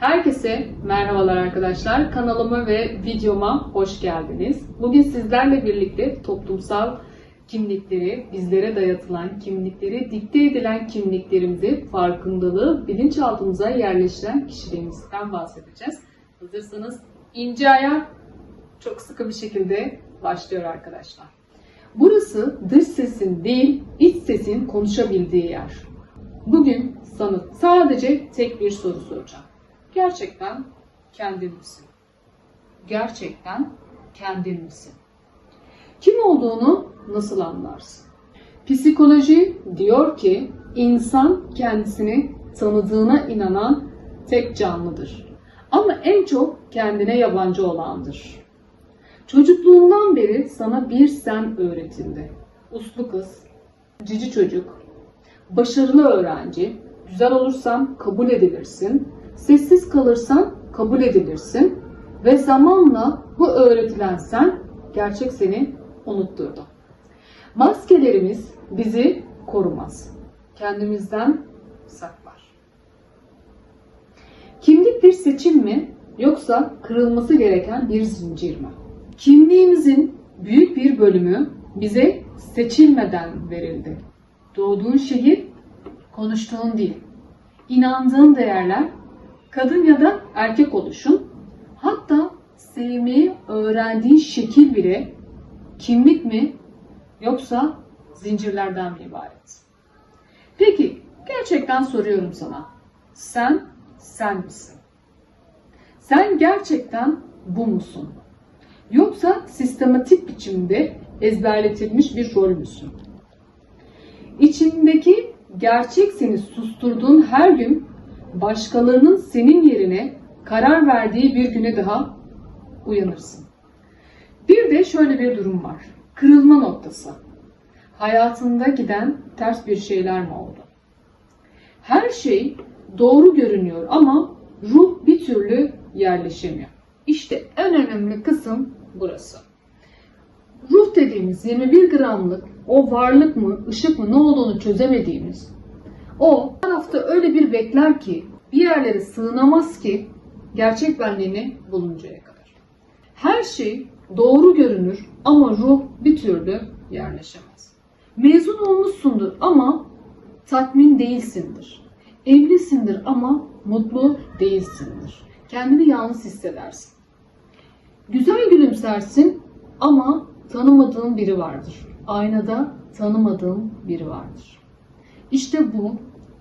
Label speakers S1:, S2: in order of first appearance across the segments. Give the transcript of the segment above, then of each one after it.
S1: Herkese merhabalar arkadaşlar. Kanalıma ve videoma hoş geldiniz. Bugün sizlerle birlikte toplumsal kimlikleri, bizlere dayatılan kimlikleri, dikte edilen kimliklerimizi, farkındalığı bilinçaltımıza yerleştiren kişiliğimizden bahsedeceğiz. Hazırsanız ince ayar çok sıkı bir şekilde başlıyor arkadaşlar. Burası dış sesin değil, iç sesin konuşabildiği yer. Bugün sana sadece tek bir soru soracağım. Gerçekten kendin misin? Gerçekten kendin misin? Kim olduğunu nasıl anlarsın? Psikoloji diyor ki insan kendisini tanıdığına inanan tek canlıdır. Ama en çok kendine yabancı olandır. Çocukluğundan beri sana bir sen öğretildi. Uslu kız, cici çocuk, başarılı öğrenci, güzel olursan kabul edilirsin, sessiz kalırsan kabul edilirsin ve zamanla bu öğretilen sen gerçek seni unutturdu. Maskelerimiz bizi korumaz. Kendimizden saklar. Kimlik bir seçim mi yoksa kırılması gereken bir zincir mi? Kimliğimizin büyük bir bölümü bize seçilmeden verildi. Doğduğun şehir, konuştuğun dil, inandığın değerler, kadın ya da erkek oluşun, hatta sevmeyi öğrendiğin şekil bile kimlik mi yoksa zincirlerden mi ibaret? Peki, gerçekten soruyorum sana. Sen, sen misin? Sen gerçekten bu musun? Yoksa sistematik biçimde ezberletilmiş bir rol müsün? İçindeki gerçek seni susturduğun her gün başkalarının senin yerine karar verdiği bir güne daha uyanırsın. Bir de şöyle bir durum var. Kırılma noktası. Hayatında giden ters bir şeyler mi oldu? Her şey doğru görünüyor ama ruh bir türlü yerleşemiyor. İşte en önemli kısım burası. Ruh dediğimiz 21 gramlık o varlık mı, ışık mı ne olduğunu çözemediğimiz o tarafta öyle bir bekler ki bir yerlere sığınamaz ki gerçek benliğini buluncaya kadar. Her şey doğru görünür ama ruh bir türlü yerleşemez. Mezun olmuşsundur ama tatmin değilsindir. Evlisindir ama mutlu değilsindir. Kendini yalnız hissedersin. Güzel gülümsersin ama tanımadığın biri vardır. Aynada tanımadığın biri vardır. İşte bu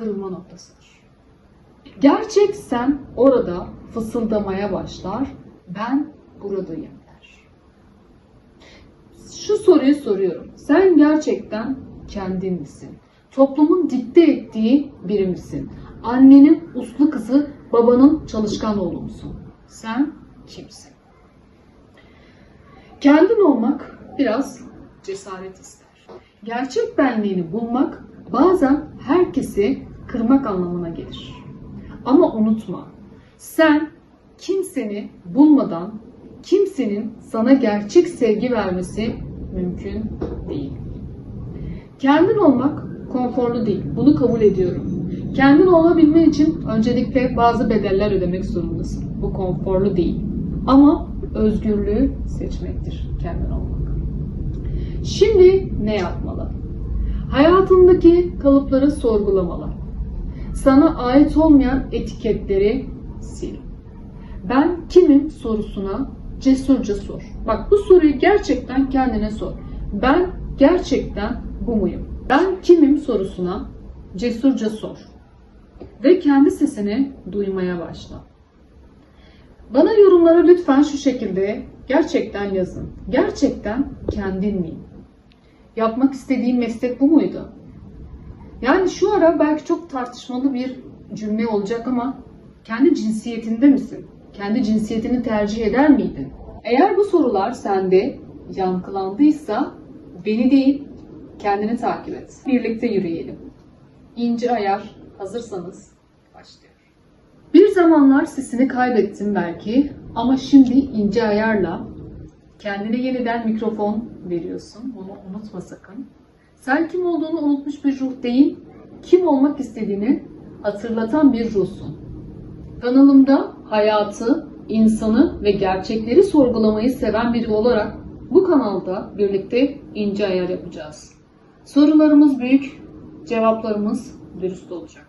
S1: kırılma noktasıdır. Gerçek sen orada fısıldamaya başlar. Ben buradayım der. Şu soruyu soruyorum. Sen gerçekten kendin misin? Toplumun dikte ettiği biri misin? Annenin uslu kızı, babanın çalışkan oğlu musun? Sen kimsin? Kendin olmak biraz cesaret ister. Gerçek benliğini bulmak bazen herkesi kırmak anlamına gelir. Ama unutma, sen kimseni bulmadan kimsenin sana gerçek sevgi vermesi mümkün değil. Kendin olmak konforlu değil. Bunu kabul ediyorum. Kendin olabilmen için öncelikle bazı bedeller ödemek zorundasın. Bu konforlu değil. Ama özgürlüğü seçmektir kendin olmak. Şimdi ne yapmalı? Hayatındaki kalıpları sorgulamalı. Sana ait olmayan etiketleri sil. Ben kimim sorusuna cesurca sor. Bak bu soruyu gerçekten kendine sor. Ben gerçekten bu muyum? Ben kimim sorusuna cesurca sor. Ve kendi sesini duymaya başla. Bana yorumlara lütfen şu şekilde gerçekten yazın. Gerçekten kendin miyim? Yapmak istediğim meslek bu muydu? Yani şu ara belki çok tartışmalı bir cümle olacak ama kendi cinsiyetinde misin? Kendi cinsiyetini tercih eder miydin? Eğer bu sorular sende yankılandıysa beni değil kendini takip et. Birlikte yürüyelim. İnce ayar hazırsanız başlıyor. Bir zamanlar sesini kaybettin belki ama şimdi ince ayarla kendine yeniden mikrofon veriyorsun. Bunu unutma sakın. Sen kim olduğunu unutmuş bir ruh değil, kim olmak istediğini hatırlatan bir ruhsun. Kanalımda hayatı, insanı ve gerçekleri sorgulamayı seven biri olarak bu kanalda birlikte ince ayar yapacağız. Sorularımız büyük, cevaplarımız dürüst olacak.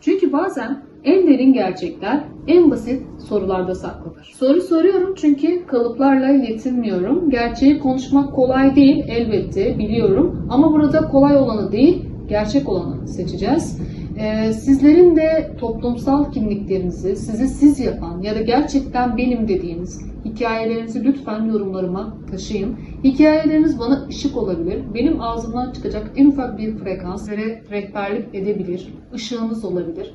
S1: Çünkü bazen en derin gerçekler en basit sorularda saklıdır. Soru soruyorum çünkü kalıplarla yetinmiyorum. Gerçeği konuşmak kolay değil elbette biliyorum ama burada kolay olanı değil gerçek olanı seçeceğiz. Ee, sizlerin de toplumsal kimliklerinizi sizi siz yapan ya da gerçekten benim dediğiniz hikayelerinizi lütfen yorumlarıma taşıyın. Hikayeleriniz bana ışık olabilir. Benim ağzımdan çıkacak en ufak bir frekans rehberlik edebilir. Işığınız olabilir.